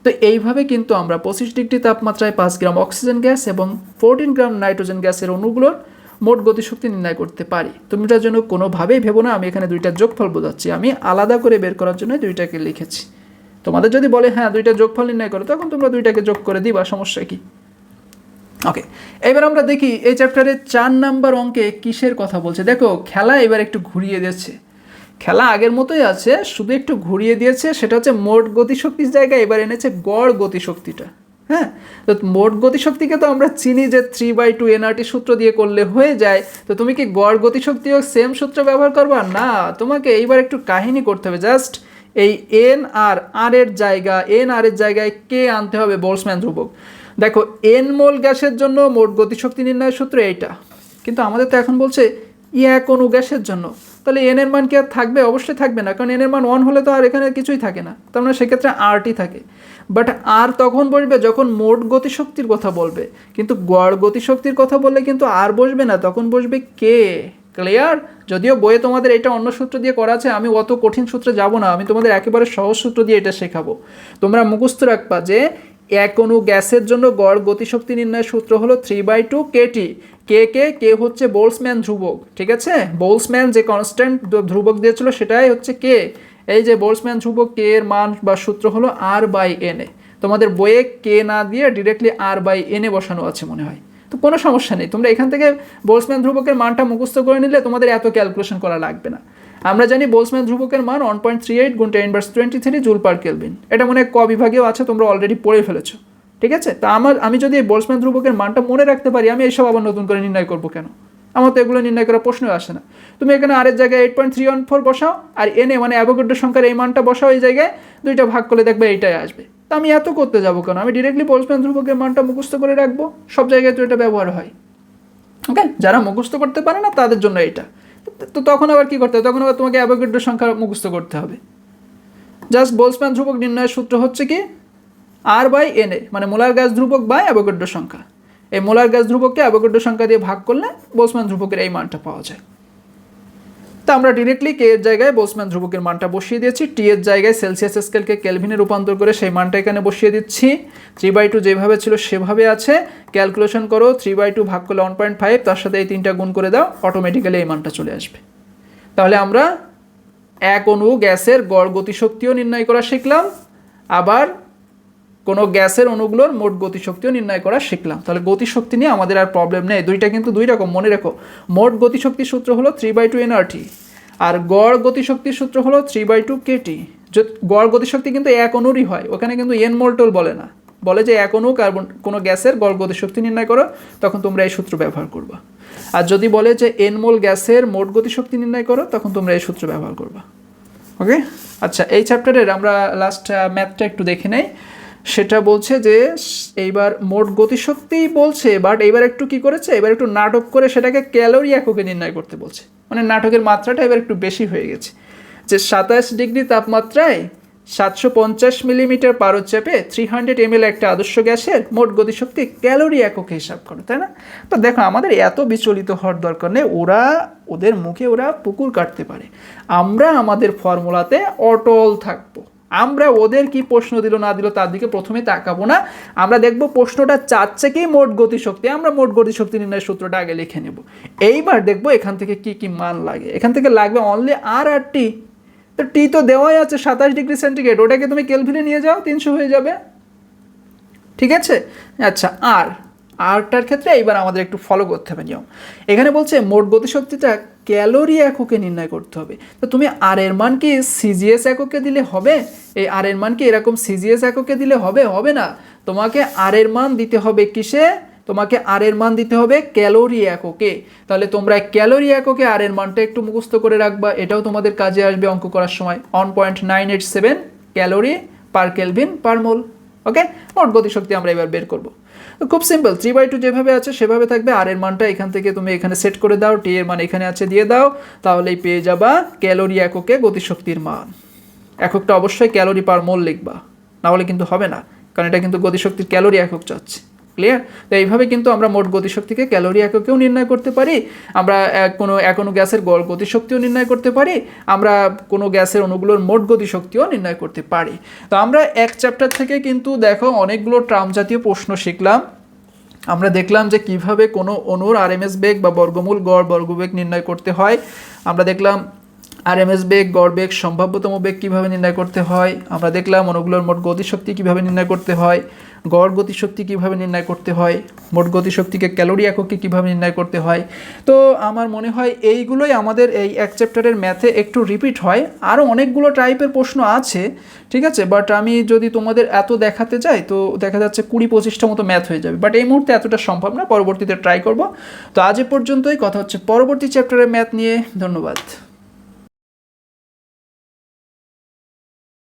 তো এইভাবে কিন্তু আমরা পঁচিশ ডিগ্রি তাপমাত্রায় পাঁচ গ্রাম অক্সিজেন গ্যাস এবং ফোরটিন গ্রাম নাইট্রোজেন গ্যাসের অণুগুলোর মোট গতিশক্তি নির্ণয় করতে পারি। তুমি এটার জন্য কোনোভাবেই ভেবো না, আমি এখানে দুইটা যোগফল বোঝাচ্ছি। আমি আলাদা করে বের করার জন্য দুইটাকে লিখেছি। তোমাদের যদি বলে হ্যাঁ দুইটা যোগফল নির্ণয় করো, তখন তোমরা দুইটাকে যোগ করে দিবা, সমস্যা কি? ওকে এবার আমরা দেখি এই চ্যাপ্টারের চার নাম্বার অঙ্কে কিসের কথা বলছে। দেখো, খেলা এবার একটু ঘুরিয়ে দিয়েছে। খেলা আগের মতোই আছে, শুধু একটু ঘুরিয়ে দিয়েছে, সেটা হচ্ছে মোট গতিশক্তির জায়গায় এবার এনেছে গড় গতিশক্তিটা। হ্যাঁ? তো মোট গতিশক্তিকে তো আমরা চিনি যে থ্রি বাই টু এনআরটি সূত্র দিয়ে করলে হয়ে যায়। তো তুমি কি গড় গতিশক্তিও সেম সূত্র ব্যবহার করবা? না, তোমাকে এইবার একটু কাহিনী করতে হবে। জাস্ট এই এন আর আর এর জায়গা এন আর এর জায়গায় কে আনতে হবে বোলসম্যান ধ্রুবক? দেখো এন মোল গ্যাসের জন্য মোট গতিশক্তি নির্ণয়ের সূত্র এইটা। কিন্তু আমাদের তো এখন বলছে ই এক অণু গ্যাসের জন্য। তাহলে এন এর মান কি আর থাকবে? অবশ্যই থাকবে না। কারণ এন এর মান ওয়ান হলে তো আর এখানে কিছুই থাকে না। তার মানে সেক্ষেত্রে আরটি থাকে। বাট আর তখন বসবে যখন মোট গতিশক্তির কথা বলবে। কিন্তু গড় গতিশক্তির কথা বললে কিন্তু আর বসবে না, তখন বসবে কে? ক্লিয়ার যদিও বইয়ে তোমাদের এটা অন্য সূত্র দিয়ে করা আছে, আমি অত কঠিন সূত্রে যাব না, আমি তোমাদের একেবারে সহজ সূত্র দিয়ে এটা শেখাবো। তোমরা মুখস্থ রাখবা যে এক অণু গ্যাসের জন্য গড় গতিশক্তি নির্ণয়ের সূত্র হলো three by two KT K K? K হচ্ছে বোলসম্যান ধ্রুবক, ঠিক আছে? বোলসম্যান যে কনস্ট্যান্ট ধ্রুবক দিয়েছিল সেটাই হচ্ছে কে? এই যে বোলসম্যান ধ্রুবক কে এর মান বা সূত্র হলো আর বাই এন এ। তোমাদের বইয়ে কে না দিয়ে directly R by N A বসানো আছে মনে হয়। তো কোনো সমস্যা নেই। তোমরা এখান থেকে বোলসম্যান ধ্রুবকের মানটা মুখস্থ করে নিলে তোমাদের এত ক্যালকুলেশন করা লাগবে না। আমরা জানি বোলসম্যান ধ্রুবকের মান ওয়ান পয়েন্ট থ্রি এইট গুণ inverse twenty three joule per Kelvin এটা মনে ক বিভাগেও আছে, তোমরা অলরেডি পড়ে ফেলেছো। ঠিক আছে? তা আমার আমি যদি এই বোলসম্যান ধ্রুবকের মানটা মনে রাখতে পারি, আমি এইসব আবার নতুন করে নির্ণয় করব কেন? আমার তো এগুলো নির্ণয় করার প্রশ্নই আসে না। তুমি এখানে আরের জায়গায় eight point three one four বসাও, আর এনে মানে অ্যাভোগেড্রো সংখ্যার এই মানটা বসাও এই জায়গায়, দুইটা ভাগ করলে দেখবে এইটাই আসবে। তা আমি এত করতে যাব কেন? আমি ডিরেক্টলি বোলসম্যান ধ্রুবকের মানটা মুখস্থ করে রাখব, সব জায়গায় তো এটা ব্যবহার হয়। ওকে যারা মুখস্থ করতে পারে না, তাদের জন্য এটা। তো তখন আবার কি করতে হবে? তখন আবার তোমাকে অ্যাভোগেড্রো সংখ্যা মুখস্থ করতে হবে। জাস্ট বোলসম্যান ধ্রুবক নির্ণয়ের সূত্র হচ্ছে কি? আর বাই এন মানে মোলার গ্যাস ধ্রুবক বাই অ্যাভোগেড্রো সংখ্যা। এই মোলার গ্যাস ধ্রুবককে অ্যাভোগেড্রো সংখ্যা দিয়ে ভাগ করলে বোসম্যান ধ্রুবকের এই মানটা পাওয়া যায়। তা আমরা ডিরেক্টলি কে এর জায়গায় বোসম্যান ধ্রুবকের মানটা বসিয়ে দিয়েছি। টি এর জায়গায় সেলসিয়াস স্কেলকে কেলভিনে রূপান্তর করে সেই মানটা এখানে বসিয়ে দিচ্ছি। থ্রি বাই টু যেভাবে ছিল সেভাবে আছে। ক্যালকুলেশন করো থ্রি বাই টু ভাগ করলে ওয়ান পয়েন্ট ফাইভ তার সাথে এই তিনটা গুণ করে দাও অটোমেটিক্যালি এই মানটা চলে আসবে। তাহলে আমরা এক অণু গ্যাসের গড় গতিশক্তিও নির্ণয় করা শিখলাম। আবার কোনো গ্যাসের অণুগুলোর মোট গতিশক্তিও নির্ণয় করা শিখলাম। তাহলে গতিশক্তি নিয়ে আমাদের আর প্রবলেম নেই। দুইটা কিন্তু দুই রকম, মনে রেখো। মোট গতিশক্তির সূত্র হলো three by two N R T আর গড় গতিশক্তির সূত্র হলো থ্রি বাই টু কেটি গড় গতিশক্তি কিন্তু এক অনুরই হয়, ওখানে কিন্তু এন মোলটোল বলে না। বলে যে এক অণু কার্বন কোনো গ্যাসের গড় গতিশক্তি নির্ণয় করো, তখন তোমরা এই সূত্র ব্যবহার করবা। আর যদি বলে যে এন মোল গ্যাসের মোট গতিশক্তি নির্ণয় করো, তখন তোমরা এই সূত্র ব্যবহার করবা। ওকে আচ্ছা এই চ্যাপ্টারের আমরা লাস্ট ম্যাথটা একটু দেখে নেই। সেটা বলছে যে, এইবার মোট গতিশক্তিই বলছে বাট এইবার একটু কি করেছে? এবার একটু নাটক করে সেটাকে ক্যালোরি এককে নির্ণয় করতে বলছে। মানে নাটকের মাত্রাটা এবার একটু বেশি হয়ে গেছে। যে সাতাশ ডিগ্রি তাপমাত্রায় সাতশো পঞ্চাশ মিলিমিটার পারোচ্চাপে থ্রি হান্ড্রেড এমএল একটা আদর্শ গ্যাসের মোট গতিশক্তি ক্যালোরি এককে হিসাব করে, তাই না? তো দেখো, আমাদের এত বিচলিত হওয়ার দরকার নেই, ওরা, ওদের মুখে ওরা পুকুর কাটতে পারে। আমরা আমাদের ফর্মুলাতে অটল থাকব। আমরা ওদের কি প্রশ্ন দিল, না দিল, তার দিকে প্রথমে তাকাবো না। আমরা দেখব প্রশ্নটা চাচ্ছে কি মোট গতিশক্তি। আমরা মোট গতিশক্তি নির্ণয়ের সূত্রটা আগে লিখে নেব। এইবার দেখব এখান থেকে কি কি মান লাগে। এখান থেকে লাগবে অনলি আর আর টি তো টি তো দেওয়াই আছে সাতাশ ডিগ্রি সেন্টিগ্রেড। ওটাকে তুমি কেলভিনে নিয়ে যাও, তিনশো হয়ে যাবে। ঠিক আছে? আচ্ছা আর আরটার ক্ষেত্রে এইবার আমাদের একটু ফলো করতে হবে নিয়ম। এখানে বলছে মোট গতিশক্তিটা ক্যালোরি এককে নির্ণয় করতে হবে। তো তুমি আর এর মান কি সিজিএস এককে দিলে হবে? এই আর এর মান কি এরকম সিজিএস এককে দিলে হবে? হবে না। তোমাকে আর এর মান দিতে হবে কিসে? তোমাকে আর এর মান দিতে হবে ক্যালোরি এককে। তাহলে তোমরা ক্যালোরি এককে আর এর মানটা একটু মুখস্থ করে রাখবা। এটাও তোমাদের কাজে আসবে অঙ্ক করার সময়। One point nine eight seven calorie per Kelvin per mole okay মোট গতিশক্তি আমরা এবার বের করব। খুব সিম্পল থ্রি বাই টু যেভাবে আছে সেভাবে থাকবে। আর এর মানটা এখান থেকে তুমি এখানে সেট করে দাও টি এর মান এখানে আছে দিয়ে দাও, তাহলেই পেয়ে যাবা ক্যালোরি এককে গতিশক্তির মান। এককটা অবশ্যই ক্যালোরি পার মোল লিখবা না হলে কিন্তু হবে না, কারণ এটা কিন্তু গতিশক্তির ক্যালোরি একক চাচ্ছে। ক্লিয়ার তো এইভাবে কিন্তু আমরা মোট গতিশক্তিকে ক্যালোরি এককেও নির্ণয় করতে পারি, আমরা কোনো কোনো গ্যাসের গড় গতিশক্তিও নির্ণয় করতে পারি, আমরা কোনো গ্যাসের অণুগুলোর মোট গতিশক্তিও নির্ণয় করতে পারি। তো আমরা এক চ্যাপ্টার থেকে কিন্তু দেখো অনেকগুলো ট্রাম জাতীয় প্রশ্ন শিখলাম। আমরা দেখলাম যে কীভাবে কোনো অণুর আরএমএস বেগ বা বর্গমূল গড় বর্গবেগ নির্ণয় করতে হয়। আমরা দেখলাম আরএমএস বেগ, গড় বেগ, সম্ভাব্যতম বেগ কীভাবে নির্ণয় করতে হয়। আমরা দেখলাম অণুগুলোর মোট গতিশক্তি কীভাবে নির্ণয় করতে হয়। গড় গতিশক্তি কীভাবে নির্ণয় করতে হয়, মোট গতিশক্তিকে ক্যালোরি এককে কীভাবে নির্ণয় করতে হয়। তো আমার মনে হয় এইগুলোই আমাদের এই এক চ্যাপ্টারের ম্যাথে একটু রিপিট হয়। আরও অনেকগুলো টাইপের প্রশ্ন আছে, ঠিক আছে? বাট আমি যদি তোমাদের এত দেখাতে যাই, তো দেখা যাচ্ছে কুড়ি পঁচিশটা মতো ম্যাথ হয়ে যাবে। বাট এই মুহূর্তে এতটা সম্ভব না, পরবর্তীতে ট্রাই করব। তো আজ এ পর্যন্তই, কথা হচ্ছে পরবর্তী চ্যাপ্টারের ম্যাথ নিয়ে। ধন্যবাদ।